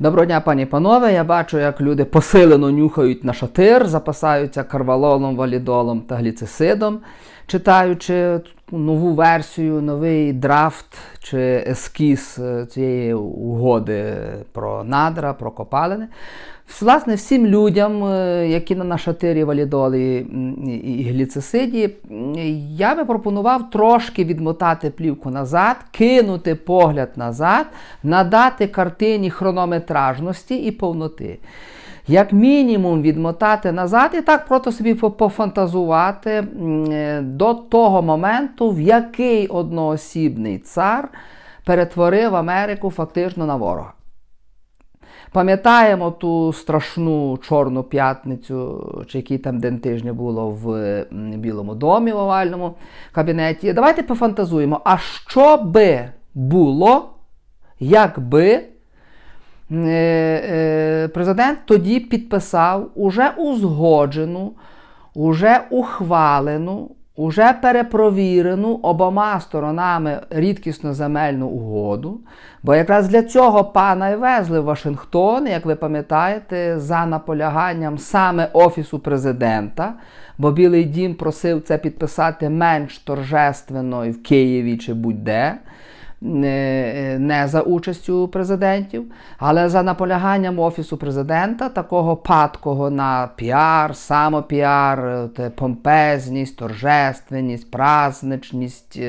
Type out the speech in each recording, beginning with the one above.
Доброго дня, пані панове. Я бачу, як люди посилено нюхають на шатир, запасаються карвалолом, валідолом та гліцисидом, читаючи нову версію, новий драфт чи ескіз е, цієї угоди про надра, про копалини. Власне, всім людям, е, які на шатирі валідолі і гліцисиді, я би пропонував трошки відмотати плівку назад, кинути погляд назад, надати картині хронометражності і повноти. Як мінімум відмотати назад і так просто собі пофантазувати е, до того моменту, в який одноосібний цар перетворив Америку фактично на ворога. Пам'ятаємо ту страшну Чорну п'ятницю, чи який там день тижня було в Білому домі в овальному кабінеті. Давайте пофантазуємо, а що би було, якби е, е, президент тоді підписав уже узгоджену, уже ухвалену, уже перепровірену обома сторонами рідкісно земельну угоду. Бо якраз для цього пана і везли в Вашингтон, як ви пам'ятаєте, за наполяганням саме Офісу президента, бо Білий Дім просив це підписати менш торжественно в Києві чи будь-де не за участю президентів, але за наполяганням Офісу президента, такого падкого на піар, самопіар, помпезність, торжественність, праздничність,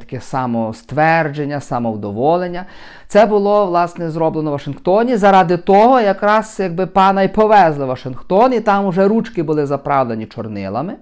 таке самоствердження, самовдоволення. Це було власне зроблено в Вашингтоні. Заради того, якраз якби пана й повезли в Вашингтон, і там вже ручки були заправлені чорнилами.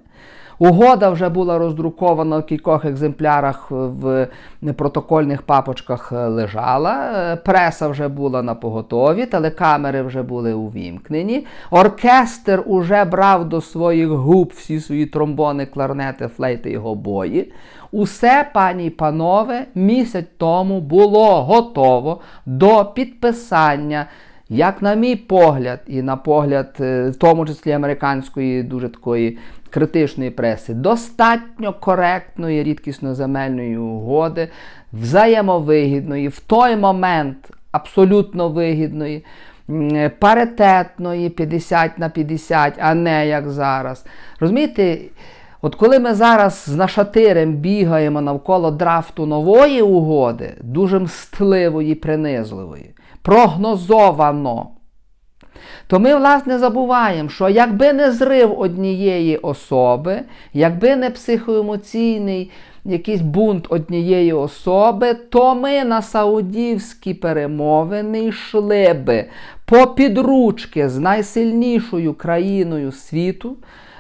Угода вже була роздрукована в кількох екземплярах в протокольних папочках е, лежала. Е, преса вже була на поготові, телекамери вже були увімкнені. Оркестр уже брав до своїх губ всі свої тромбони, кларнети, флейти і гобої. Усе, пані і панове, місяць тому було готово до підписання. Як, на мій погляд, і на погляд, е, в тому числі американської дуже такої критичної преси, достатньо коректної, рідкісно земельної угоди, взаємовигідної, в той момент абсолютно вигідної, паритетної 50 на 50, а не як зараз. Розумієте? От коли ми зараз з нашатирем бігаємо навколо драфту нової угоди, дуже мстливої, принизливої, прогнозовано то ми, власне, забуваємо, що якби не зрив однієї особи, якби не психоемоційний якийсь бунт однієї особи, то ми на саудівські перемовини йшли би по підручки з найсильнішою країною світу.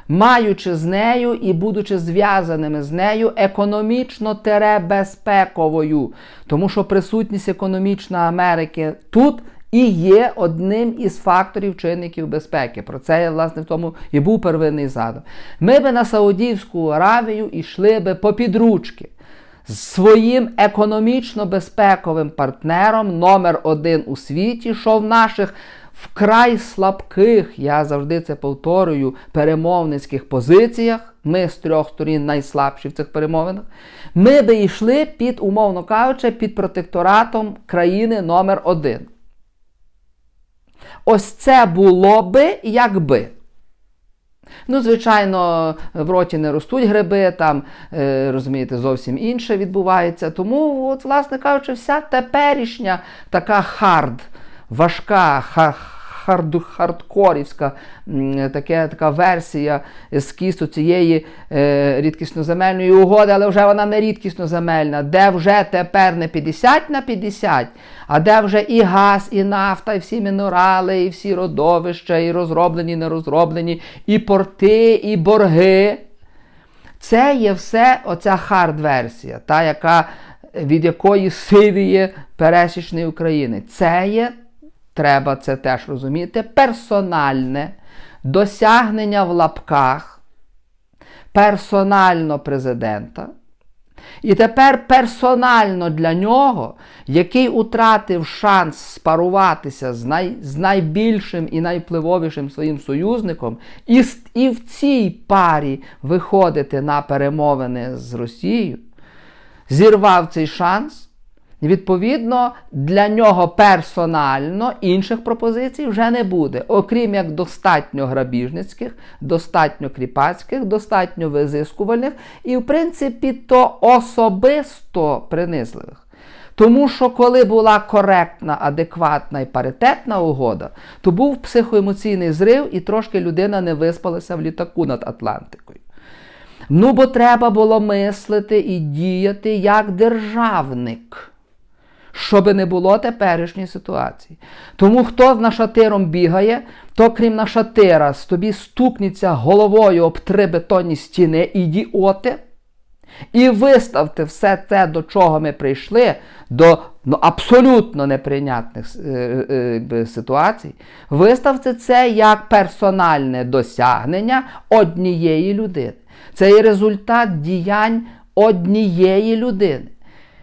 Маючи з нею і будучи зв'язаними з нею економічно безпековою, тому що присутність економічна Америки тут і є одним із факторів чинників безпеки. Про це власне, в тому і був первинний задум. Ми би на Саудівську Аравію йшли би по підручки з своїм економічно безпековим партнером номер один у світі, що в наших вкрай слабких, я завжди це повторюю, перемовницьких позиціях. Ми з трьох сторін найслабші в цих перемовинах. Ми би йшли під, умовно кажучи, під протекторатом країни номер один. Ось це було би якби. Ну, звичайно, в роті не ростуть гриби, там, е, розумієте, зовсім інше відбувається. Тому, от, власне кажучи, вся теперішня така хард, важка, ха хард, хардкорівська таке, така версія ескізу цієї е, рідкісноземельної угоди, але вже вона не рідкісноземельна, де вже тепер не 50 на 50, а де вже і газ, і нафта, і всі мінерали, і всі родовища, і розроблені, і не розроблені, і порти, і борги. Це є все оця хард-версія, та, яка, від якої сивіє пересічний українець. Це є треба це теж розуміти, персональне досягнення в лапках персонально президента. І тепер персонально для нього, який утратив шанс спаруватися з най, з найбільшим і найвпливовішим своїм союзником, і, і в цій парі виходити на перемовини з Росією, зірвав цей шанс Відповідно, для нього персонально інших пропозицій вже не буде, окрім як достатньо грабіжницьких, достатньо кріпацьких, достатньо визискувальних і, в принципі, то особисто принизливих. Тому що коли була коректна, адекватна і паритетна угода, то був психоемоційний зрив, і трошки людина не виспалася в літаку над Атлантикою. Ну, бо треба було мислити і діяти як державник щоб не було теперішньої ситуації. Тому хто з нашатиром бігає, то крім нашатира, тобі стукнеться головою об три бетонні стіни, ідіоти, і виставте все те, до чого ми прийшли, до ну, абсолютно неприйнятних е, е, ситуацій. Виставте це як персональне досягнення однієї людини. Це є результат діянь однієї людини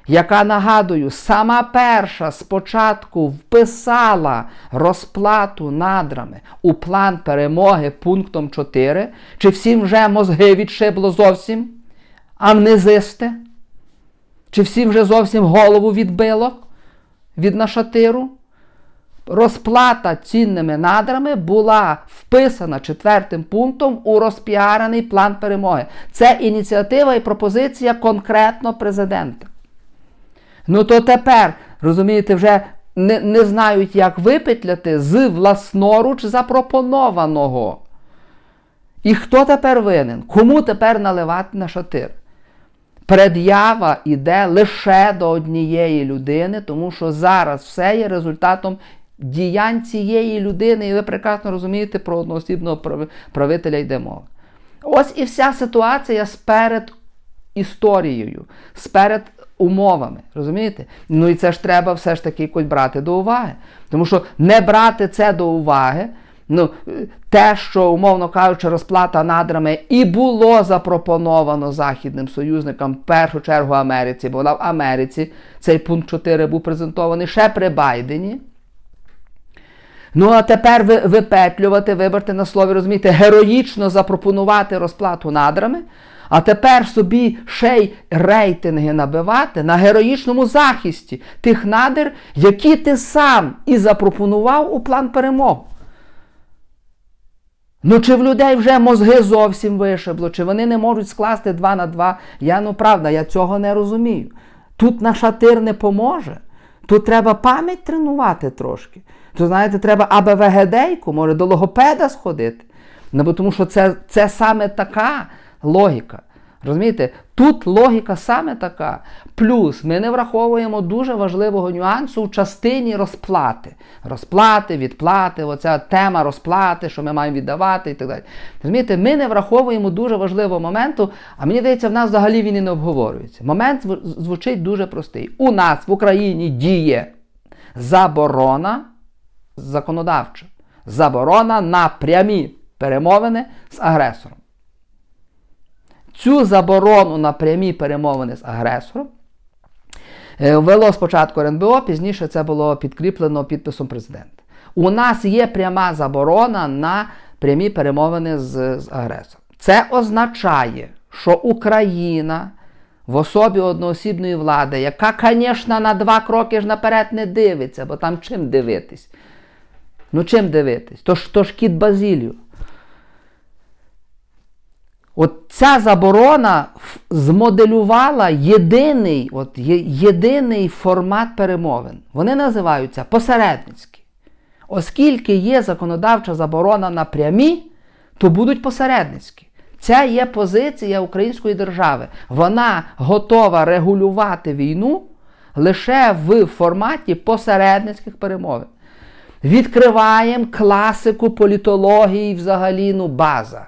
яка, нагадую, сама перша спочатку вписала розплату надрами у план перемоги пунктом 4, чи всім вже мозги відшибло зовсім амнезисти? Чи всім вже зовсім голову відбило від нашатиру? Розплата цінними надрами була вписана четвертим пунктом у розпіарений план перемоги. Це ініціатива і пропозиція конкретно президента. Ну то тепер, розумієте, вже не, не знають, як випетляти з власноруч запропонованого. І хто тепер винен? Кому тепер наливати на шатир? Пред'ява йде лише до однієї людини, тому що зараз все є результатом діянь цієї людини, і ви прекрасно розумієте, про одноосібного правителя йде мова. Ось і вся ситуація сперед історією, сперед умовами. Розумієте? Ну і це ж треба все ж таки якось брати до уваги. Тому що не брати це до уваги, ну, те, що, умовно кажучи, розплата надрами і було запропоновано західним союзникам в першу чергу Америці, бо в Америці цей пункт 4 був презентований ще при Байдені. Ну, а тепер випетлювати, вибрати на слові, розумієте, героїчно запропонувати розплату надрами. А тепер собі ще й рейтинги набивати на героїчному захисті тих надр, які ти сам і запропонував у план перемоги. Ну, чи в людей вже мозги зовсім вишибло, чи вони не можуть скласти два на два. Я ну правда, я цього не розумію. Тут на шатир не поможе. Тут треба пам'ять тренувати трошки. Тут, знаєте, треба АБВГДейку, може до логопеда сходити. Ну, бо Тому що це, це саме така логіка. Розумієте? Тут логіка саме така. Плюс ми не враховуємо дуже важливого нюансу в частині розплати. Розплати, відплати, оця тема розплати, що ми маємо віддавати і так далі. Розумієте, ми не враховуємо дуже важливого моменту, а мені здається, в нас взагалі він і не обговорюється. Момент звучить дуже простий. У нас в Україні діє заборона законодавча. Заборона на прямі перемовини з агресором. Цю заборону на прямі перемовини з агресором е, ввело спочатку РНБО, пізніше це було підкріплено підписом президента. У нас є пряма заборона на прямі перемовини з, з агресором. Це означає, що Україна в особі одноосібної влади, яка, звісно, на два кроки ж наперед не дивиться, бо там чим дивитись? Ну чим дивитись? То ж, то ж кіт Базілію. От ця заборона змоделювала єдиний от, єдиний формат перемовин. Вони називаються посередницькі. Оскільки є законодавча заборона на прямі, то будуть посередницькі. Ця є позиція української держави. Вона готова регулювати війну лише в форматі посередницьких перемовин. Відкриваємо класику політології взагалі ну, база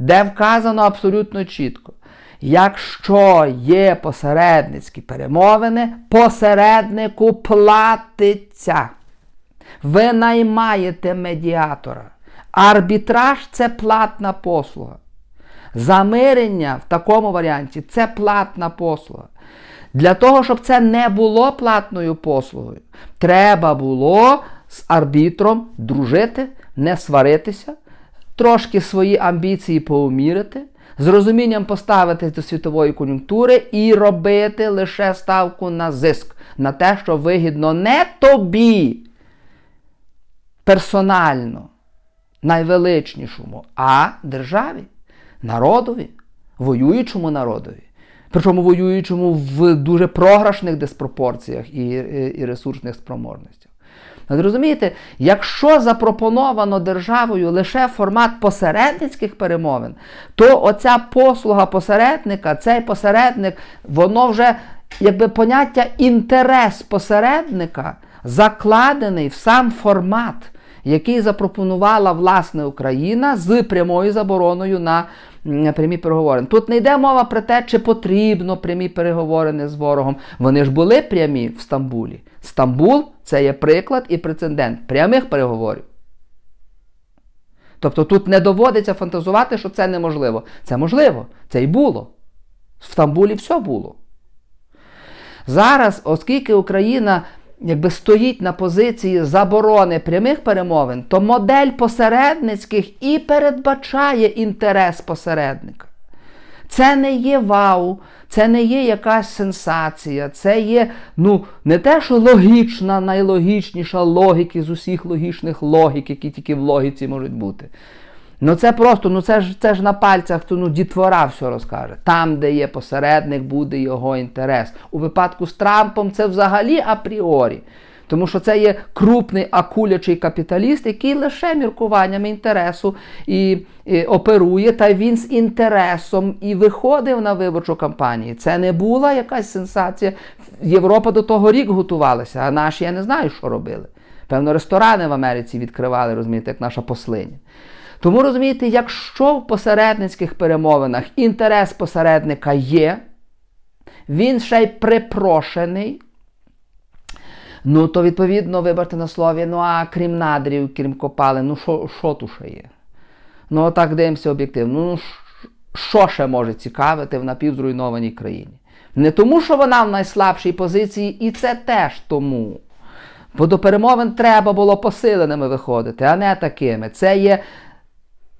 де вказано абсолютно чітко. Якщо є посередницькі перемовини, посереднику платиться. Ви наймаєте медіатора. Арбітраж це платна послуга. Замирення в такому варіанті це платна послуга. Для того, щоб це не було платною послугою, треба було з арбітром дружити, не сваритися трошки свої амбіції поумірити, з розумінням поставитись до світової кон'юнктури і робити лише ставку на зиск, на те, що вигідно не тобі персонально, найвеличнішому, а державі, народові, воюючому народові. Причому воюючому в дуже програшних диспропорціях і, і, і ресурсних спроможностях. От розумієте, якщо запропоновано державою лише формат посередницьких перемовин, то оця послуга посередника, цей посередник, воно вже якби поняття інтерес посередника закладений в сам формат, який запропонувала власне Україна з прямою забороною на прямі переговори. Тут не йде мова про те, чи потрібно прямі переговори з ворогом. Вони ж були прямі в Стамбулі. Стамбул це є приклад і прецедент прямих переговорів. Тобто тут не доводиться фантазувати, що це неможливо. Це можливо, це і було. В Стамбулі все було. Зараз, оскільки Україна якби стоїть на позиції заборони прямих перемовин, то модель посередницьких і передбачає інтерес посередника. Це не є вау, це не є якась сенсація, це є ну, не те, що логічна, найлогічніша логіки з усіх логічних логік, які тільки в логіці можуть бути. Ну це просто, ну це ж це ж на пальцях то, ну, дітвора все розкаже. Там, де є посередник, буде його інтерес. У випадку з Трампом це взагалі апріорі. Тому що це є крупний акулячий капіталіст, який лише міркуваннями інтересу і, і оперує, та він з інтересом і виходив на виборчу кампанію. Це не була якась сенсація. Європа до того рік готувалася, а наші я не знаю, що робили. Певно, ресторани в Америці відкривали, розумієте, як наша послиня. Тому розумієте, якщо в посередницьких перемовинах інтерес посередника є, він ще й припрошений, ну то відповідно, вибачте на слові, ну а крім надрів, крім копалин, ну що тут ще є? Ну, отак дивимося об'єктивно. Ну, що ще може цікавити в напівзруйнованій країні? Не тому, що вона в найслабшій позиції, і це теж тому. Бо до перемовин треба було посиленими виходити, а не такими. Це є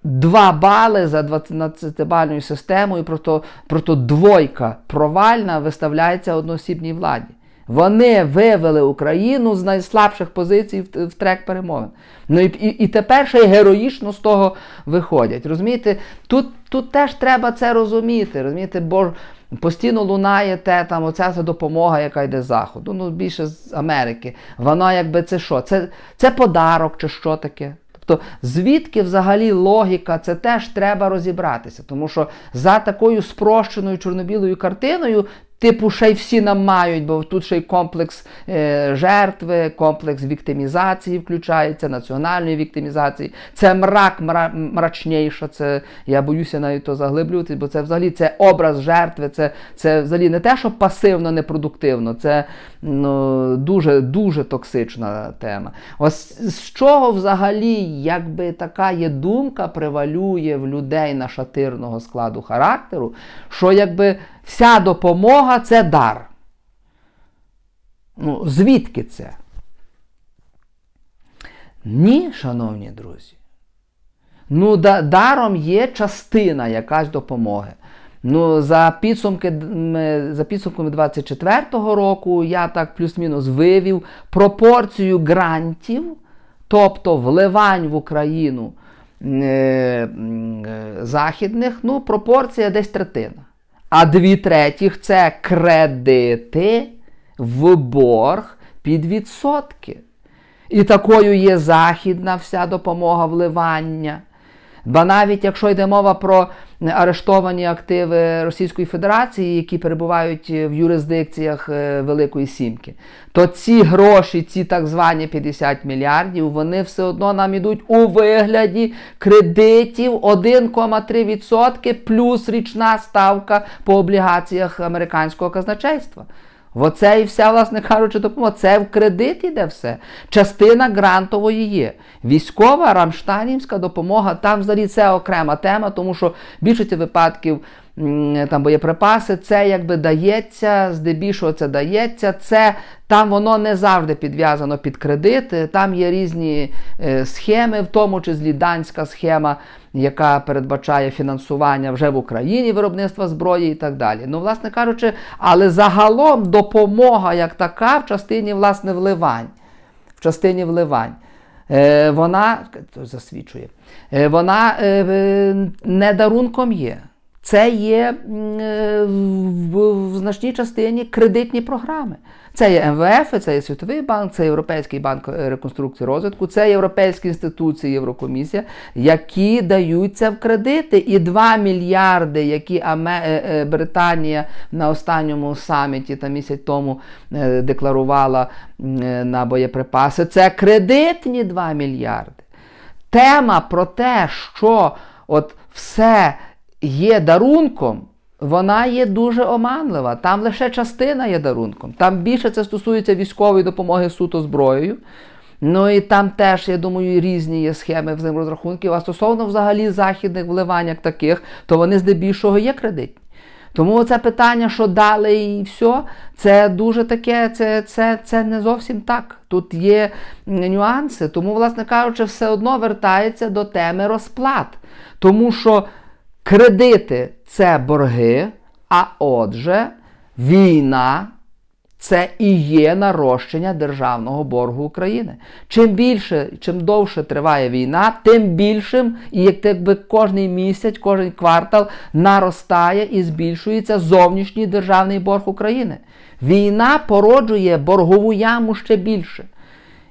2 бали за 12-бальною системою, просто, просто двойка провальна виставляється одноосібній владі. Вони вивели Україну з найслабших позицій в, в трек перемовин. Ну і, і і, тепер ще й героїчно з того виходять. Розумієте, тут тут теж треба це розуміти. розумієте, Бо постійно лунає те, там оця допомога, яка йде з заходу. Ну, більше з Америки. Вона якби це що? Це, Це подарок чи що таке? Тобто, звідки взагалі логіка, це теж треба розібратися. Тому що за такою спрощеною чорно-білою картиною Типу, ще й всі нам мають, бо тут ще й комплекс е, жертви, комплекс віктимізації включається, національної віктимізації. Це мрак мра, мрачніша. Це я боюся навіть то заглиблювати, бо це взагалі це образ жертви, це це взагалі не те, що пасивно, непродуктивно, це ну, дуже дуже токсична тема. Ось з чого взагалі, якби така є думка, превалює в людей на шатирного складу характеру, що якби. Вся допомога це дар. Ну, Звідки це? Ні, шановні друзі. Ну, да, даром є частина якась допомоги. Ну, За підсумки, за підсумками 24-го року я так плюс-мінус вивів пропорцію грантів, тобто вливань в Україну е, е, західних, ну, пропорція десь третина. А дві третіх це кредити в борг під відсотки. І такою є західна вся допомога вливання. Ба навіть якщо йде мова про арештовані активи Російської Федерації, які перебувають в юрисдикціях е, Великої Сімки, то ці гроші, ці так звані 50 мільярдів, вони все одно нам ідуть у вигляді кредитів 1,3% плюс річна ставка по облігаціях американського казначейства. Оце і вся, власне кажучи, допомога. Це в кредит іде все. Частина грантової є. Військова рамштанівська допомога, там взагалі це окрема тема, тому що більшість випадків там боєприпаси, це якби дається, здебільшого це дається. Це там воно не завжди підв'язано під кредити. Там є різні е, схеми, в тому числі данська схема, яка передбачає фінансування вже в Україні виробництва зброї і так далі. Ну, власне кажучи, але загалом допомога як така в частині власне вливань. В частині вливань. Е, вона засвідчує, е, вона не дарунком є. Це є е, в, значній частині кредитні програми. Це є МВФ, це є Світовий банк, це Європейський банк реконструкції розвитку, це європейські інституції, Єврокомісія, які даються в кредити. І 2 мільярди, які е, е, Британія на останньому саміті та місяць тому декларувала на боєприпаси, це кредитні 2 мільярди. Тема про те, що от все є дарунком, вона є дуже оманлива. Там лише частина є дарунком. Там більше це стосується військової допомоги суто зброєю. Ну і там теж, я думаю, різні є схеми взаєморозрахунків. А стосовно взагалі західних вливань як таких, то вони здебільшого є кредитні. Тому це питання, що дали і все, це дуже таке, це, це, це не зовсім так. Тут є нюанси. Тому, власне кажучи, все одно вертається до теми розплат. Тому що кредити це борги, а отже, війна це і є нарощення державного боргу України. Чим більше, чим довше триває війна, тим більшим, і як якби кожний місяць, кожен квартал наростає і збільшується зовнішній державний борг України. Війна породжує боргову яму ще більше.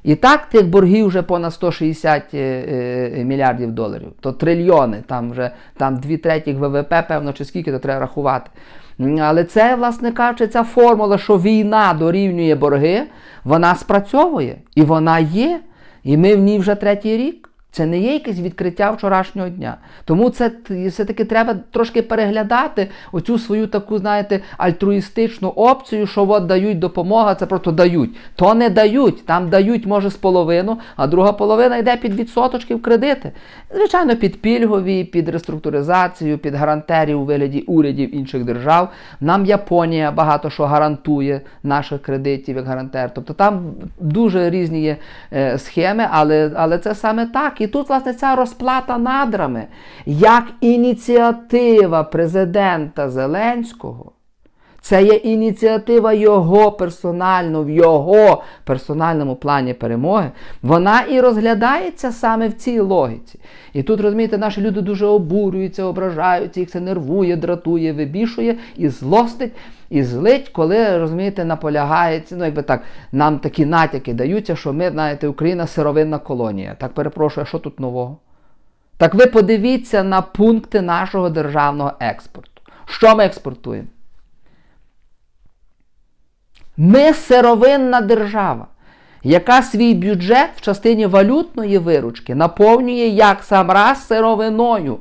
І так тих боргів вже понад 160 е, е, мільярдів доларів, то трильйони, там вже там дві третіх ВВП, певно, чи скільки то треба рахувати. Але це, власне кажучи, ця формула, що війна дорівнює борги, вона спрацьовує. І вона є. І ми в ній вже третій рік. Це не є якесь відкриття вчорашнього дня. Тому це все-таки треба трошки переглядати оцю свою таку, знаєте, альтруїстичну опцію, що от дають допомога, це просто дають. То не дають. Там дають, може, з половину, а друга половина йде під відсоточки в кредити. Звичайно, під пільгові, під реструктуризацію, під гарантерів у вигляді урядів інших держав. Нам Японія багато що гарантує наших кредитів як гарантер. Тобто там дуже різні є е, схеми, але, але це саме так. І тут, власне, ця розплата надрами, як ініціатива президента Зеленського. Це є ініціатива його персонально, в його персональному плані перемоги. Вона і розглядається саме в цій логіці. І тут, розумієте, наші люди дуже обурюються, ображаються, їх це нервує, дратує, вибішує і злостить, і злить, коли, розумієте, наполягається, ну, якби так, нам такі натяки даються, що ми, знаєте, Україна сировинна колонія. Так перепрошую, а що тут нового? Так ви подивіться на пункти нашого державного експорту. Що ми експортуємо? Ми сировинна держава, яка свій бюджет в частині валютної виручки наповнює як сам раз сировиною.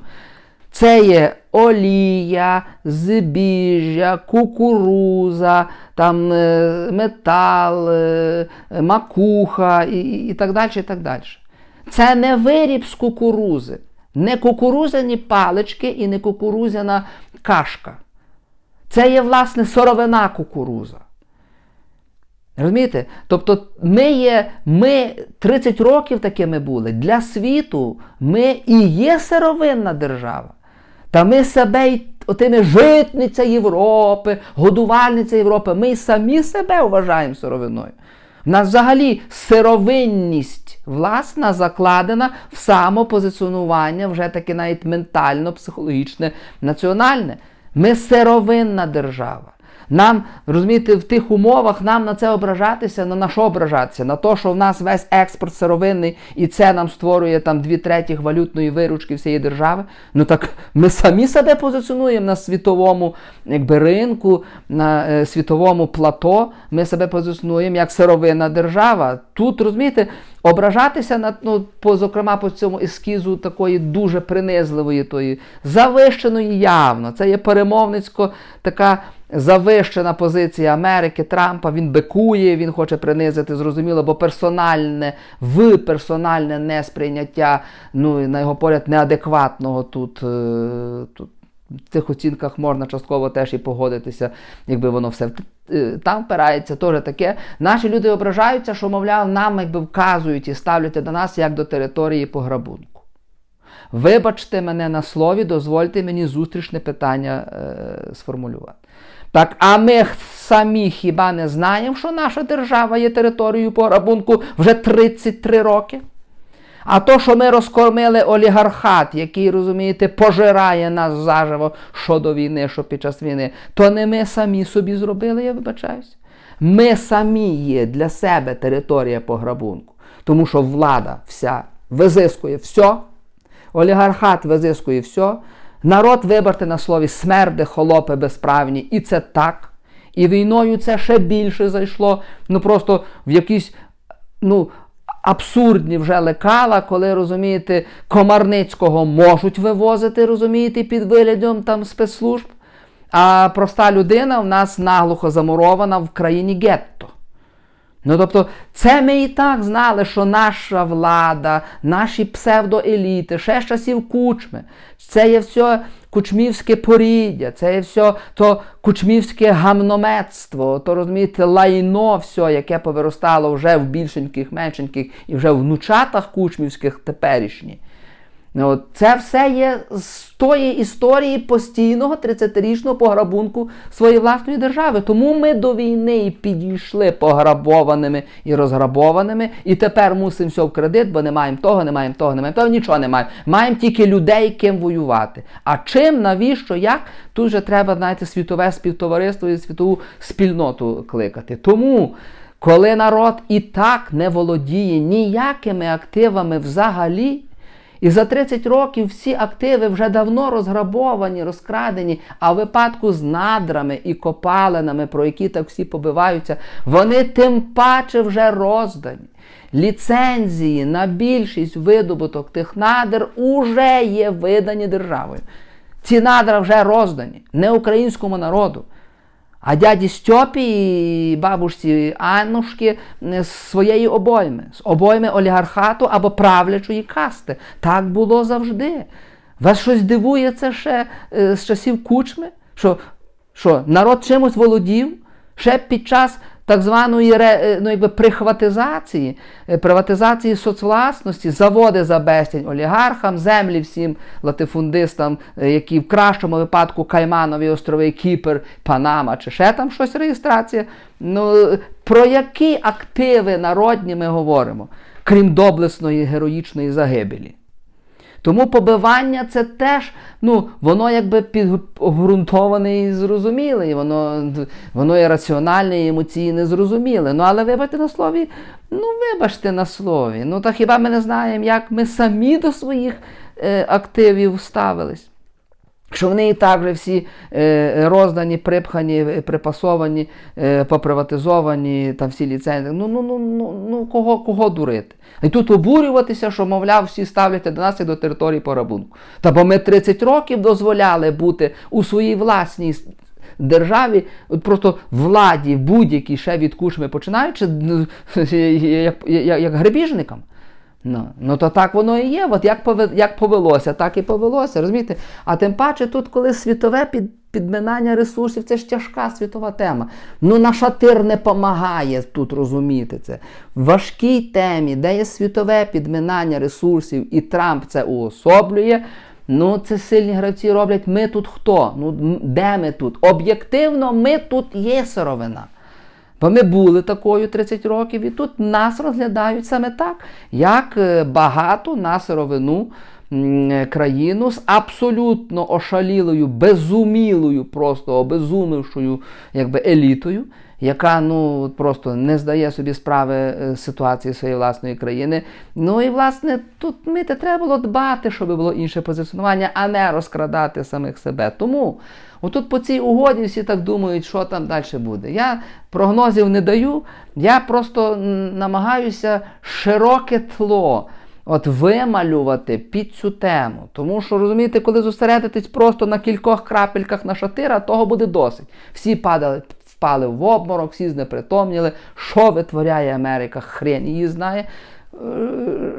Це є олія, збіжжя, кукуруза, там, е, метал, е, макуха і, і, так далі. і так далі. Це не виріб з кукурузи, не кукурузяні палички і не кукурузяна кашка. Це є, власне, сировина кукуруза. Розумієте? Тобто ми є, ми 30 років такими були. Для світу ми і є сировинна держава. Та ми себе й отими житниця Європи, годувальниця Європи, ми й самі себе вважаємо сировиною. В нас взагалі сировинність власна закладена в самопозиціонування, вже таке навіть ментально, психологічне, національне. Ми сировинна держава. Нам, розумієте, в тих умовах нам на це ображатися, ну на що ображатися? На те, що в нас весь експорт сировинний і це нам створює там дві третіх валютної виручки всієї держави. Ну так ми самі себе позиціонуємо на світовому якби, ринку, на е, світовому плато. Ми себе позиціонуємо як сировинна держава. Тут, розумієте, ображатися на ну, по, зокрема по цьому ескізу такої дуже принизливої, тої завищеної явно. Це є перемовницько така завищена позиція Америки, Трампа. Він бикує, він хоче принизити, зрозуміло, бо персональне в персональне несприйняття, ну і на його погляд, неадекватного тут, е, тут в цих оцінках можна частково теж і погодитися, якби воно все е, там впирається, теж таке. Наші люди ображаються, що, мовляв, нам якби вказують і ставлять до нас як до території пограбунку. Вибачте мене на слові, дозвольте мені зустрічне питання е, сформулювати. Так, а ми самі хіба не знаємо, що наша держава є територією пограбунку вже 33 роки? А то, що ми розкормили олігархат, який, розумієте, пожирає нас заживо що до війни, що під час війни, то не ми самі собі зробили, я вибачаюся. Ми самі є для себе територія пограбунку. Тому що влада вся визискує все, олігархат визискує все. Народ, вибрати на слові, смерди, холопи безправні. І це так. І війною це ще більше зайшло. Ну просто в якісь ну, абсурдні вже лекала, коли, розумієте, Комарницького можуть вивозити, розумієте, під виглядом там спецслужб. А проста людина в нас наглухо замурована в країні гетто. Ну, тобто, це ми і так знали, що наша влада, наші псевдоеліти, ще з часів кучми, це є все кучмівське поріддя, це є все то кучмівське гамнометство, то розумієте, лайно, все, яке повиростало вже в більшеньких, меншеньких і вже в внучатах кучмівських теперішні. От, Це все є з тої історії постійного 30-річного пограбунку своєї власної держави. Тому ми до війни підійшли пограбованими і розграбованими, і тепер мусимо все в кредит, бо не маємо того, не маємо того, не маємо того, нічого не маємо. Маємо тільки людей, ким воювати. А чим, навіщо, як? Тут вже треба, знаєте, світове співтовариство і світову спільноту кликати. Тому. Коли народ і так не володіє ніякими активами взагалі, і за 30 років всі активи вже давно розграбовані, розкрадені, а в випадку з надрами і копалинами, про які так всі побиваються, вони тим паче вже роздані. Ліцензії на більшість видобуток тих надр уже є видані державою. Ці надра вже роздані не українському народу. А дяді Стьопі і бабушці Аннушки з своєї обойми, з обойми олігархату або правлячої касти. Так було завжди. Вас щось дивує це ще е, з часів кучми? Що що народ чимось володів ще під час так званої е, ну, якби, прихватизації, е, приватизації соцвласності, заводи за безцінь олігархам, землі всім латифундистам, е, які в кращому випадку Кайманові острови, Кіпр, Панама чи ще там щось реєстрація. Ну, Про які активи народні ми говоримо, крім доблесної героїчної загибелі? Тому побивання це теж, ну, воно якби підґрунтоване і зрозуміле, і воно воно і раціональне, і емоційне, зрозуміле. Ну, але вибачте на слові, ну вибачте на слові. Ну, та хіба ми не знаємо, як ми самі до своїх е, активів ставились? Що вони і так вже всі е, роздані, припхані, припасовані, е, поприватизовані, там всі ліцензії. Ну, ну, ну, ну, ну кого кого дурити? І тут обурюватися, що, мовляв, всі ставляться до нас і до території порабунку. Та бо ми 30 років дозволяли бути у своїй власній державі, от просто владі будь-якій ще від кушми починаючи, як, як, як грабіжникам. Ну, ну то так воно і є. От як як повелося, так і повелося. розумієте? А тим паче, тут, коли світове під, підминання ресурсів, це ж тяжка світова тема. Ну на шатир не помагає тут розуміти це. В важкій темі, де є світове підминання ресурсів, і Трамп це уособлює. Ну, це сильні гравці роблять. Ми тут хто? Ну, Де ми тут? Об'єктивно, ми тут є сировина. Бо ми були такою 30 років, і тут нас розглядають саме так, як е, багато на сировину країну з абсолютно ошалілою, безумілою, просто обезумівшою якби, елітою, яка ну, просто не здає собі справи е, ситуації своєї власної країни. Ну і власне тут ми треба було дбати, щоб було інше позиціонування, а не розкрадати самих себе. Тому. Отут по цій угоді всі так думають, що там далі буде. Я прогнозів не даю, я просто намагаюся широке тло от вималювати під цю тему. Тому що, розумієте, коли зосередитись просто на кількох крапельках на шатира, того буде досить. Всі падали, впали в обморок, всі знепритомніли. Що витворяє Америка? Хрен її знає.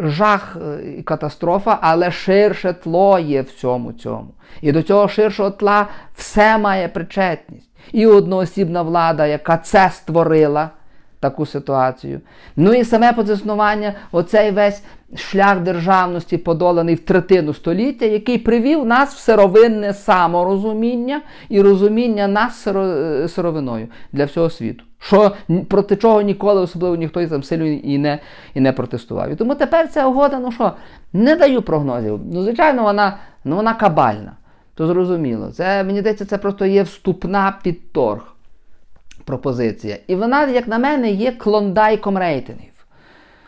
Жах і катастрофа, але ширше тло є в цьому цьому. І до цього ширшого тла все має причетність. І одноосібна влада, яка це створила, таку ситуацію. Ну і саме позиціонування, оцей весь шлях державності, подоланий в третину століття, який привів нас в сировинне саморозуміння і розуміння нас сировиною для всього світу. Що проти чого ніколи особливо ніхто там сильно і не, і не протестував. І тому тепер ця угода, ну що, не даю прогнозів. Ну, звичайно, вона, ну, вона кабальна. То зрозуміло. Це, мені здається, це просто є вступна під торг пропозиція. І вона, як на мене, є клондайком рейтингів.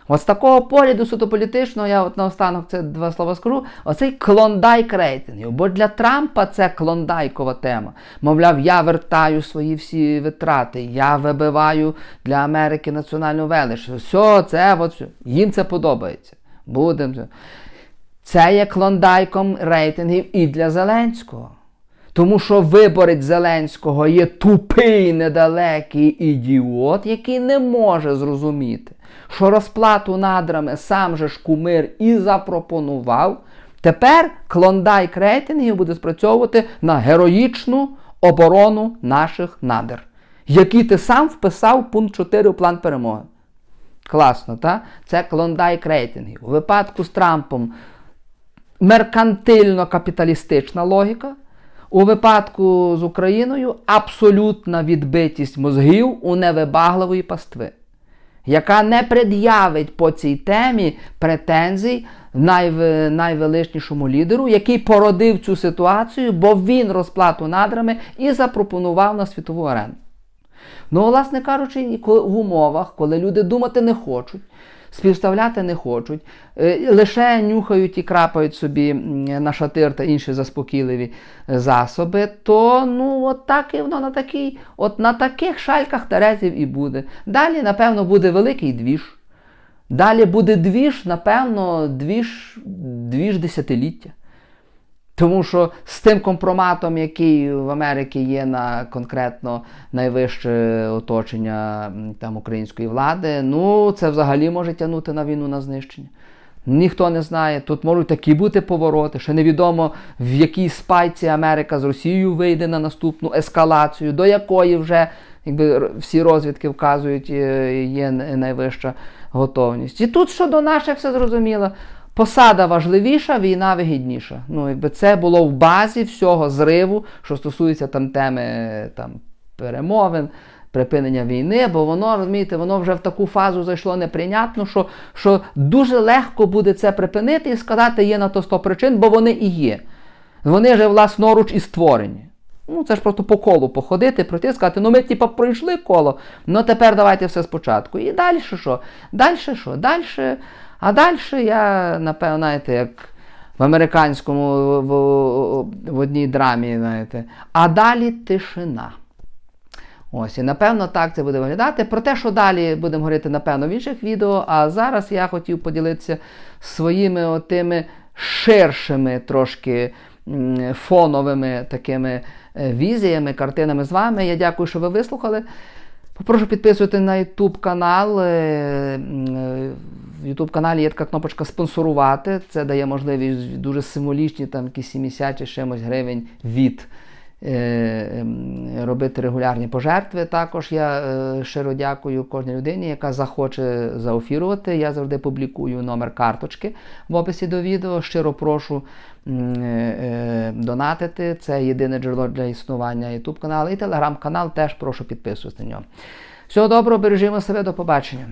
От з такого погляду суто політичного, я от наостанок це два слова скажу, оцей клондайк рейтингів. Бо для Трампа це клондайкова тема. Мовляв, я вертаю свої всі витрати, я вибиваю для Америки національну велич. Все, це от, їм це подобається. Будемо. Це є клондайком рейтингів і для Зеленського. Тому що виборець Зеленського є тупий, недалекий ідіот, який не може зрозуміти, що розплату надрами сам же ж кумир і запропонував. Тепер клондайк рейтингів буде спрацьовувати на героїчну оборону наших надр, який ти сам вписав пункт 4 у план перемоги. Класно, так? Це клондайк рейтингів. У випадку з Трампом меркантильно-капіталістична логіка. У випадку з Україною абсолютна відбитість мозгів у невибагливої пастви, яка не пред'явить по цій темі претензій найв- найвеличнішому лідеру, який породив цю ситуацію, бо він розплату надрами і запропонував на світову арену. Ну, власне кажучи, в умовах, коли люди думати не хочуть, співставляти не хочуть, е, лише нюхають і крапають собі на шатир та інші заспокійливі е, засоби, то ну от так і воно на такій, от на таких шальках Терезів і буде. Далі, напевно, буде великий двіж. Далі буде двіж, напевно, двіж, двіж десятиліття. Тому що з тим компроматом, який в Америці є на конкретно найвище оточення там, української влади, ну це взагалі може тягнути на війну на знищення. Ніхто не знає. Тут можуть такі бути повороти. Ще невідомо, в якій спайці Америка з Росією вийде на наступну ескалацію, до якої вже якби, всі розвідки вказують, е, є найвища готовність. І тут щодо наших все зрозуміло. Посада важливіша, війна вигідніша. Ну, якби це було в базі всього зриву, що стосується там теми там, перемовин, припинення війни, бо воно, розумієте, воно вже в таку фазу зайшло неприйнятно, що, що дуже легко буде це припинити і сказати, є на то 100 причин, бо вони і є. Вони же власноруч і створені. Ну, це ж просто по колу походити, пройти, сказати, ну ми типа пройшли коло, ну тепер давайте все спочатку. І далі що? Далі що? Далі. А далі я, напевно, знаєте, як в американському в, в, в одній драмі, знаєте, а далі тишина. Ось, і напевно так це буде виглядати. Про те, що далі будемо говорити, напевно, в інших відео. А зараз я хотів поділитися своїми отими ширшими трошки фоновими такими е, візіями, картинами з вами. Я дякую, що ви вислухали. Попрошу підписувати на YouTube канал. Е, е, В YouTube каналі є така кнопочка спонсорувати. Це дає можливість дуже символічні, там якісь 70 чи чимось гривень від робити регулярні пожертви. Також я е, щиро дякую кожній людині, яка захоче заофірувати. Я завжди публікую номер карточки в описі до відео. Щиро прошу е, е, донатити. Це єдине джерело для існування YouTube каналу. І телеграм-канал теж прошу підписуватися на нього. Всього доброго, бережімо себе, до побачення.